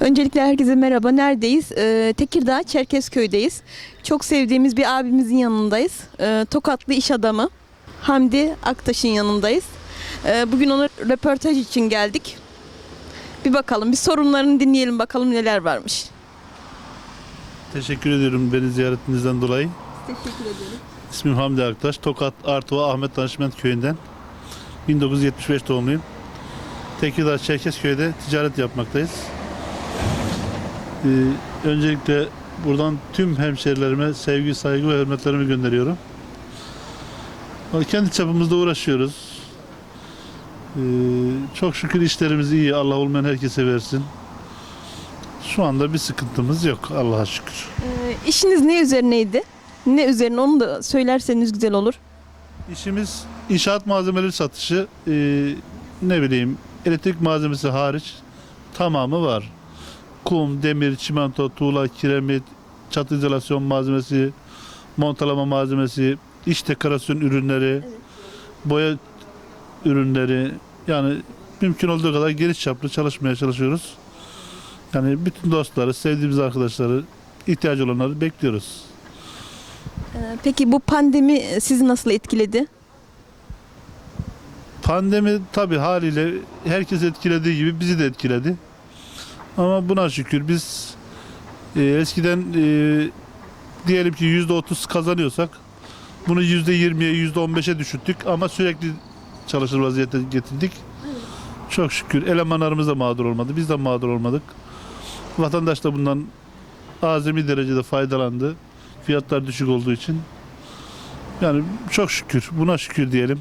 Öncelikle herkese merhaba. Neredeyiz? Ee, Tekirdağ Çerkezköy'deyiz. Çok sevdiğimiz bir abimizin yanındayız. Ee, Tokatlı iş adamı Hamdi Aktaş'ın yanındayız. Ee, bugün ona röportaj için geldik. Bir bakalım, bir sorunlarını dinleyelim bakalım neler varmış. Teşekkür ediyorum beni ziyaretinizden dolayı. Teşekkür ederim. İsmim Hamdi Aktaş. Tokat Artuva Ahmet Danışment Köyü'nden. 1975 doğumluyum. Tekirdağ Çerkezköy'de ticaret yapmaktayız. Ee, öncelikle buradan tüm hemşerilerime sevgi, saygı ve hürmetlerimi gönderiyorum. Kendi çapımızda uğraşıyoruz. Ee, çok şükür işlerimiz iyi. Allah olmayan herkese versin. Şu anda bir sıkıntımız yok Allah'a şükür. Ee, işiniz ne üzerineydi? Ne üzerine onu da söylerseniz güzel olur. İşimiz inşaat malzemeleri satışı. Ee, ne bileyim elektrik malzemesi hariç tamamı var. Kum, demir, çimento, tuğla, kiremit, çatı izolasyon malzemesi, montalama malzemesi, iç dekorasyon ürünleri, boya ürünleri yani mümkün olduğu kadar geniş çaplı çalışmaya çalışıyoruz. Yani bütün dostları, sevdiğimiz arkadaşları, ihtiyacı olanları bekliyoruz. Ee, peki bu pandemi sizi nasıl etkiledi? Pandemi tabi haliyle herkes etkilediği gibi bizi de etkiledi. Ama buna şükür biz e, eskiden e, diyelim ki yüzde otuz kazanıyorsak bunu yüzde yirmiye yüzde on beşe düşürttük ama sürekli çalışır vaziyete getirdik. Çok şükür elemanlarımız da mağdur olmadı. Biz de mağdur olmadık. Vatandaş da bundan azami derecede faydalandı. Fiyatlar düşük olduğu için. Yani çok şükür. Buna şükür diyelim.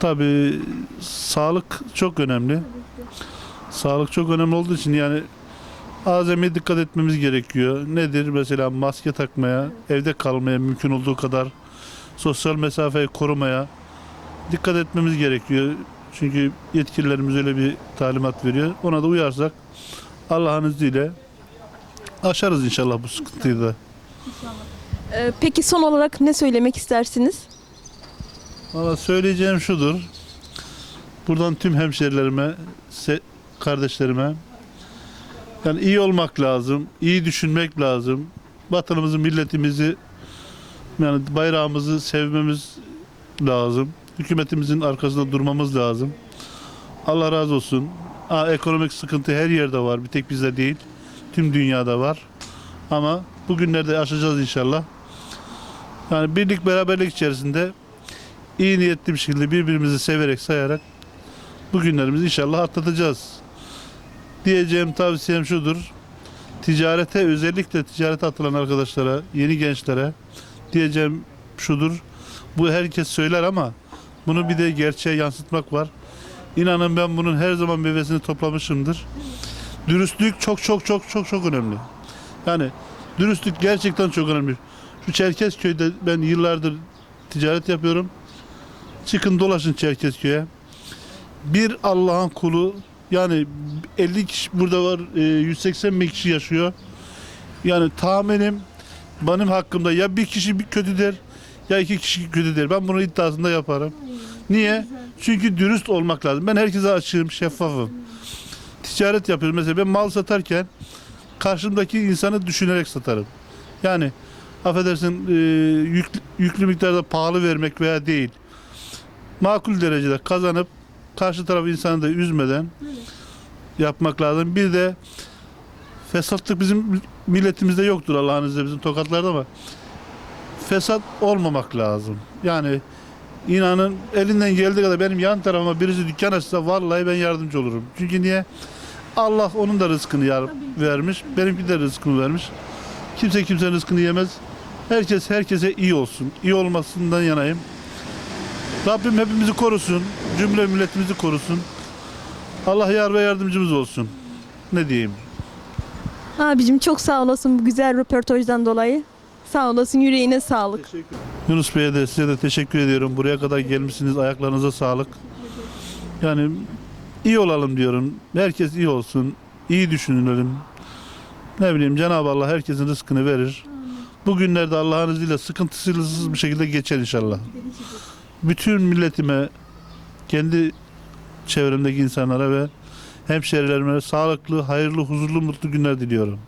Tabii sağlık çok önemli. Sağlık çok önemli olduğu için yani azami dikkat etmemiz gerekiyor. Nedir? Mesela maske takmaya, evde kalmaya mümkün olduğu kadar sosyal mesafeyi korumaya dikkat etmemiz gerekiyor. Çünkü yetkililerimiz öyle bir talimat veriyor. Ona da uyarsak Allah'ın izniyle aşarız inşallah bu sıkıntıyı da. Ee, peki son olarak ne söylemek istersiniz? Valla söyleyeceğim şudur. Buradan tüm hemşerilerime, se- kardeşlerime yani iyi olmak lazım, iyi düşünmek lazım. Vatanımızı, milletimizi yani bayrağımızı sevmemiz lazım. Hükümetimizin arkasında durmamız lazım. Allah razı olsun. Aa, ekonomik sıkıntı her yerde var. Bir tek bizde değil. Tüm dünyada var. Ama bugünlerde aşacağız inşallah. Yani birlik beraberlik içerisinde iyi niyetli bir şekilde birbirimizi severek sayarak bu günlerimizi inşallah atlatacağız. Diyeceğim tavsiyem şudur. Ticarete özellikle ticarete atılan arkadaşlara, yeni gençlere diyeceğim şudur. Bu herkes söyler ama bunu bir de gerçeğe yansıtmak var. İnanın ben bunun her zaman meyvesini toplamışımdır. Dürüstlük çok çok çok çok çok önemli. Yani dürüstlük gerçekten çok önemli. Şu Çerkezköy'de ben yıllardır ticaret yapıyorum. Çıkın dolaşın Çerkezköy'e. Bir Allah'ın kulu yani 50 kişi burada var e, 180 bin kişi yaşıyor. Yani tahminim benim hakkımda ya bir kişi bir kötü der ya iki kişi kötü der. Ben bunu iddiasında yaparım. Niye? Çünkü dürüst olmak lazım. Ben herkese açığım, şeffafım. Ticaret yapıyorum. Mesela ben mal satarken karşımdaki insanı düşünerek satarım. Yani affedersin e, yüklü miktarda pahalı vermek veya değil. Makul derecede kazanıp karşı taraf insanı da üzmeden yapmak lazım. Bir de fesatlık bizim milletimizde yoktur Allah'ın izniyle bizim tokatlarda ama fesat olmamak lazım. Yani inanın elinden geldiği kadar benim yan tarafıma birisi dükkan açsa vallahi ben yardımcı olurum. Çünkü niye? Allah onun da rızkını yar- vermiş. Benimki de rızkını vermiş. Kimse kimsenin rızkını yemez. Herkes herkese iyi olsun. İyi olmasından yanayım. Rabbim hepimizi korusun. Cümle milletimizi korusun. Allah yar ve yardımcımız olsun. Ne diyeyim? Abicim çok sağ olasın bu güzel röportajdan dolayı. Sağ olasın yüreğine sağlık. Yunus Bey'e de size de teşekkür ediyorum. Buraya kadar gelmişsiniz. Ayaklarınıza sağlık. Yani iyi olalım diyorum. Herkes iyi olsun. İyi düşünelim. Ne bileyim Cenab-ı Allah herkesin rızkını verir. Bugünlerde Allah'ın izniyle sıkıntısız bir şekilde geçer inşallah. Bütün milletime, kendi çevremdeki insanlara ve hemşerilerime sağlıklı, hayırlı, huzurlu, mutlu günler diliyorum.